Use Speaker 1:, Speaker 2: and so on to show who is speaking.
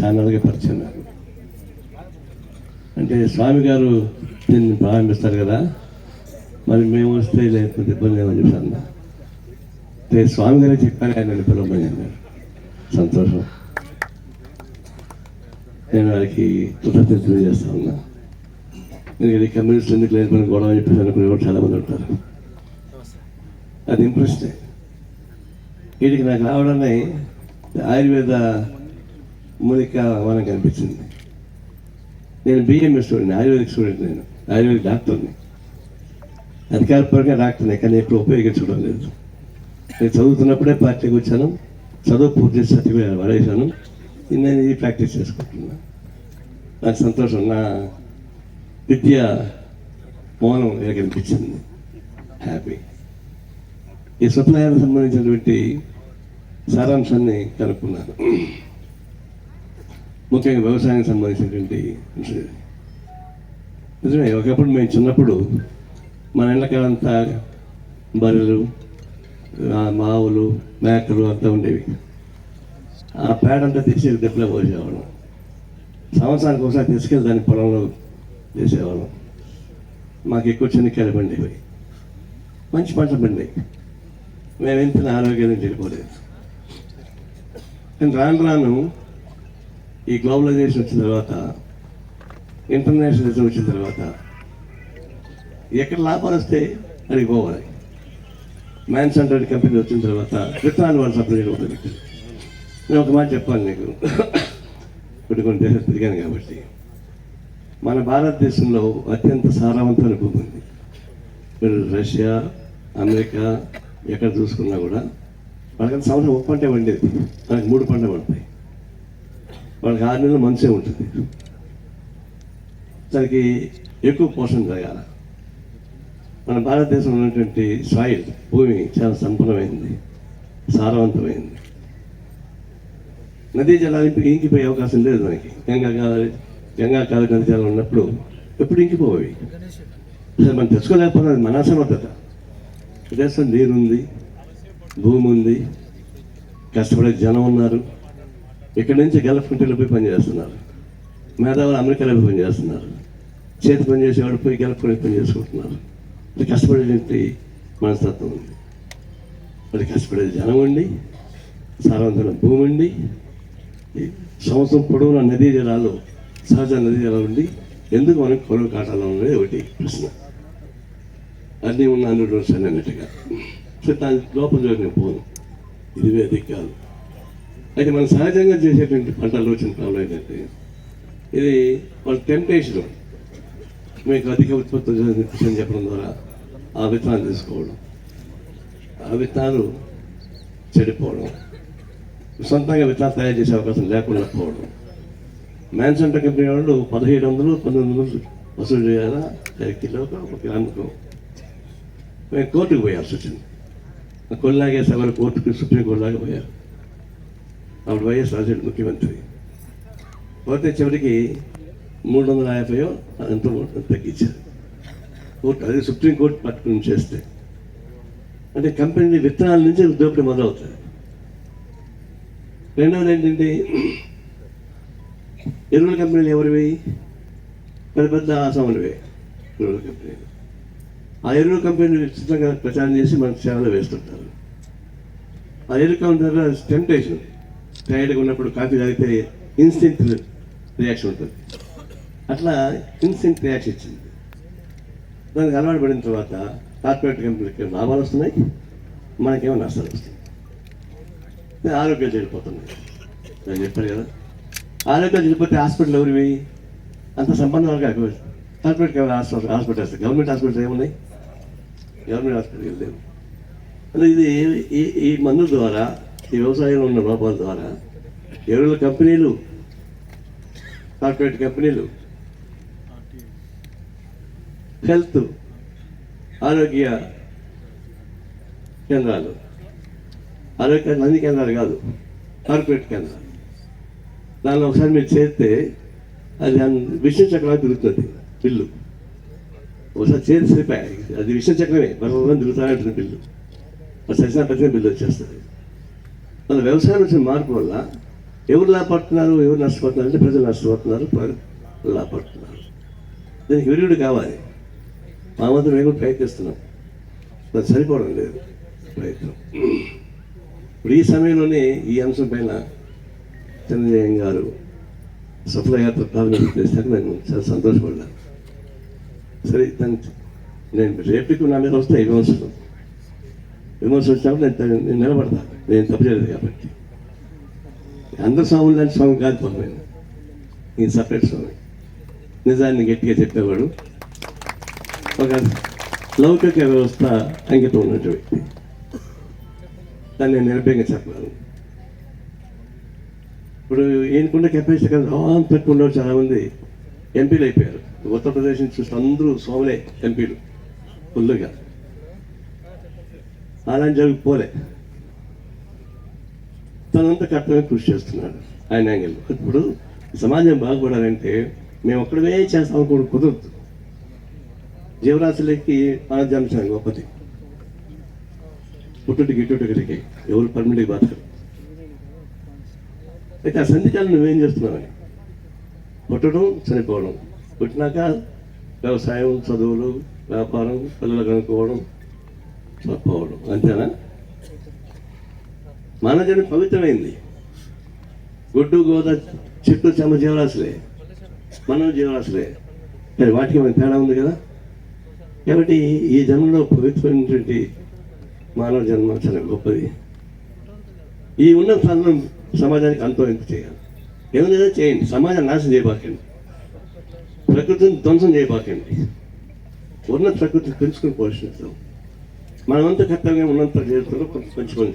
Speaker 1: ఛానల్గా పరిచున్నారు అంటే స్వామి గారు దీన్ని ప్రారంభిస్తారు కదా మరి మేము వస్తే లేకపోతే ఇబ్బంది ఏమని చెప్పారు? అంటే స్వామి గారే చెప్పారు ఆయన పిలవమని అన్నారు. సంతోషం. నేను వారికి కృతజ్ఞతలు చేస్తా ఉన్నా. ఎందుకంటే కమ్యూనిస్టులు ఎందుకు లేని పని గొడవ చెప్పేసి అనుకునే వాళ్ళు చాలామంది ఉంటారు. అది ఇంప్రెస్టే వీటికి నాకు రావడాన్ని ఆయుర్వేద మూలిక మనకు కనిపించింది. నేను బిఎంఏ స్టూడెంట్ ఆయుర్వేదిక్ స్టూడెంట్ నేను ఆయుర్వేదిక్ డాక్టర్ని అధికారపరంగా డాక్టర్ని కానీ ఎప్పుడు ఉపయోగించడం లేదు. నేను చదువుతున్నప్పుడే పార్టీకి వచ్చాను. చదువు పూర్తి చేసి సర్టిఫికేట్ పడేశాను. నేను ఇది ప్రాక్టీస్ చేసుకుంటున్నా. నాకు సంతోషం నా విద్య మౌనం ఇలా కనిపించింది హ్యాపీ ఈ స్వప్నయాలకు సంబంధించినటువంటి సారాంశాన్ని కనుక్కున్నాను. ముఖ్యంగా వ్యవసాయానికి సంబంధించినటువంటి నిజమే ఒకప్పుడు మేము చిన్నప్పుడు మన ఎండకాలంతా బర్రెలు మావులు మేకలు అంతా ఉండేవి. ఆ పేడ అంతా తీసి దెబ్బలో పోసేవాళ్ళం. సంవత్సరానికి ఒకసారి తీసుకెళ్ళి దాన్ని పొలంలో చేసేవాళ్ళం మాకు ఎక్కువ చెనిక్కాయలు పండేవి. మంచి పంట పండి మేము ఎంత ఆరోగ్యాన్ని చెడిపోలేదు కానీ రాను రాను ఈ గ్లోబలైజేషన్ వచ్చిన తర్వాత ఇంటర్నేషనలిజం వచ్చిన తర్వాత ఎక్కడ లాభాలు వస్తే అడిగి పోవాలి. మ్యాన్ సెంటర్డ్ కంపెనీ వచ్చిన తర్వాత విత్తనాలు వాళ్ళు సప్లై చేయడం నేను ఒక మాట చెప్పాను నీకు. కొన్ని కొన్ని దేశాలు తిరిగాను కాబట్టి. మన భారతదేశంలో అత్యంత సారవంతమైన భూమి ఉంది. మీరు రష్యా అమెరికా ఎక్కడ చూసుకున్నా కూడా వాళ్ళకి సంవత్సరం ఒక పంట పండేది. మనకి మూడు పంట పడతాయి. వాళ్ళకి ఆరు నెలలు మంచే ఉంటుంది. దానికి ఎక్కువ పోషణ జరగాల. మన భారతదేశంలో ఉన్నటువంటి సాయిల్ భూమి చాలా సంపన్నమైంది సారవంతమైంది. నదీ జలాలు ఇంకిపోయే అవకాశం లేదు మనకి. గంగా కావాలి గంగా కాలి నదీ జలాలు ఉన్నప్పుడు ఎప్పుడు ఇంకిపోయి అసలు మనం తెచ్చుకోలేకపోతే మన అసమర్థత. దేశం నీరుంది భూమి ఉంది కష్టపడే జనం ఉన్నారు. ఇక్కడి నుంచి గల్ఫ్ కంట్రీలో పోయి పనిచేస్తున్నారు మేధావులు అమెరికాలో పోయి పనిచేస్తున్నారు చేతి పని చేసేవాడు పోయి గల్ఫ్ కంట్రీ పని చేసుకుంటున్నారు. ఇది కష్టపడేటువంటి మనస్తత్వం ఉంది. అది కష్టపడే జనం ఉండి సారవంతమైన భూమి ఉండి సంవత్సరం పొడవున నదీ జలాలు సహజ నదీ జలాలు ఉండి ఎందుకు మనకు కొరవ కాటాలు అనేది ఒకటి ప్రశ్న. అన్నీ ఉన్న అన్ని సరే అన్నట్టుగా సో దాని లోపల నేను పోను. ఇది వేదిక కాదు. అయితే మనం సహజంగా చేసేటువంటి పంటలు వచ్చిన ప్రాబ్లం ఏంటంటే ఇది వాళ్ళ టెంప్టేషన్ మీకు అధిక ఉత్పత్తి అని చెప్పడం ద్వారా ఆ విత్తనాలు తీసుకోవడం ఆ విత్తనాలు చెడిపోవడం సొంతంగా విత్తనాలు తయారు చేసే అవకాశం లేకుండా పోవడం. మ్యాన్సంట కంపెనీ వాళ్ళు పదిహేడు వందలు పంతొమ్మిది వందలు వసూలు చేయాలా? కిలో ఒక గ్రాముకు? మేము కోర్టుకు పోయాల్సి వచ్చింది. కొల్లాగే సభలు కోర్టుకు సుప్రీం కోర్టులాగా పోయారు. అప్పుడు వైఎస్ రాజశేఖర్ ముఖ్యమంత్రి. పోతే చివరికి మూడు వందల యాభై ఎంతో తగ్గించారు. కోర్టు అదే సుప్రీం కోర్టు పట్టుకుని చేస్తే. అంటే కంపెనీ విత్తనాల నుంచి దోపిడీ మొదలవుతుంది రెండవది ఏంటంటే ఎరువుల కంపెనీలు ఎవరివి? పెద్ద పెద్ద ఆసాములవే ఎరువుల కంపెనీలు. ఆ ఎరువుల కంపెనీలు విస్తృతంగా ప్రచారం చేసి మన సేవలు వేస్తుంటారు. ఆ ఎరువు కంపెనీ టెంప్టేషన్ టైర్డ్గా ఉన్నప్పుడు కాఫీ తాగితే ఇన్స్టెంట్ రియాక్షన్ ఉంటుంది. అట్లా ఇన్స్టెంట్ రియాక్షన్ ఇచ్చింది దానికి అలవాటు పడిన తర్వాత కార్పొరేట్ కంపెనీలకి లాభాలు వస్తున్నాయి? మనకేమో నష్టాలు వస్తాయి ఆరోగ్యం చెడిపోతున్నాయి నేను చెప్పాను కదా. ఆరోగ్యం చెడిపోతే హాస్పిటల్ ఎవరివి? అంత సంబంధం వరకు corporate hospital hospitals government hospitals ఏమున్నాయి? గవర్నమెంట్ హాస్పిటల్కి వెళ్ళలేము అంటే ఇది ఈ ఈ మందుల ద్వారా ఈ వ్యవసాయంలో ఉన్న లోపాల ద్వారా ఎరువుల కంపెనీలు కార్పొరేట్ కంపెనీలు హెల్త్ ఆరోగ్య కేంద్రాలు ఆరోగ్య అన్ని కేంద్రాలు కాదు కార్పొరేట్ కేంద్రాలు. దానిలో ఒకసారి మీరు చేస్తే అది అన్- విషయ చక్రాలు తిరుగుతుంది బిల్లు. ఒకసారి చేతి సరిపోయాయి అది విషయం చక్రమే బలవంతం తిరుగుతానంటుంది బిల్లు. అది ప్రతి బిల్లు వచ్చేస్తుంది. మన వ్యవసాయం వచ్చిన మార్పు వల్ల ఎవరు లాభపడుతున్నారు ఎవరు నష్టపోతున్నారు అంటే ప్రజలు నష్టపోతున్నారు లాభపడుతున్నారు. దీనికి విరుగుడు కావాలి. మా మాత్రం మేము కూడా ప్రయత్నిస్తున్నాం. అది సరిపోవడం లేదు ప్రయత్నం. ఇప్పుడు ఈ సమయంలోనే ఈ అంశం పైన చంద్రజయం గారు సఫలయాత్ర ప్రారంభం చేశాక నేను చాలా సంతోషపడ్డాను. సరే దాన్ని నేను రేపుకి నా మీద వస్తే ఇవ్వవసరం విమర్శ వచ్చినప్పుడు నేను నేను నిలబడతా. నేను తప్పు చేయలేదు కాబట్టి. అందరు స్వాములు లాంటి స్వామి కాదు పాపం నేను. నేను సపరేట్ స్వామి. నిజాన్ని గట్టిగా చెప్పేవాడు. ఒక లౌకిక వ్యవస్థ అంకితం ఉన్నట్టు వ్యక్తి. దాన్ని నేను నిర్భయంగా చెప్పగలను. ఇప్పుడు ఈయనకున్న కెపాసిటీ కదా రావాలని పెట్టుకున్నారు చాలామంది ఎంపీలు అయిపోయారు. ఉత్తరప్రదేశ్ నుంచి చూస్తే అందరూ స్వాములే ఎంపీలు. ఫుల్గా అలాంటి జరుగుపోలే తనంతా కర్తవ్యం కృషి చేస్తున్నాడు. ఆయన యాంగిల్. ఇప్పుడు సమాజం బాగుపడాలంటే మేము ఒక్కడమే చేస్తాం కూడా కుదరదు. జీవరాశులకి ఆనందించాలి గొప్పది. పుట్టుటి గిట్టుటికి ఎవరు పర్మనెంట్గా బతకరు. అయితే ఆ సంధికాలను నువ్వేం చేస్తున్నావని? పుట్టడం చనిపోవడం. పుట్టినాక వ్యవసాయం చదువులు వ్యాపారం పిల్లలు కనుక్కోవడం చనిపోవడం అంతేనా? మానవజనం పవిత్రమైంది. గుడ్డు గోద చెట్టు చెమ్మ జీవరాశులే. మనం జీవరాశులే. మరి వాటికి మన తేడా ఉంది కదా? కాబట్టి ఈ జన్మలో పవిత్రమైనటువంటి మానవ జన్మ చాలా గొప్పది. ఈ ఉన్న స్థానం సమాజానికి అంతం ఎంత చేయాలి. ఏమైనా చేయండి. సమాజాన్ని నాశనం చేయబాకండి. ప్రకృతిని ధ్వంసం చేయబాకండి. ఉన్న ప్రకృతిని పెంచుకుని పోషిస్తాం మనమంతా కర్తవ్యం ఉన్నంత చేస్తారో కొంచెం కొంచెం పని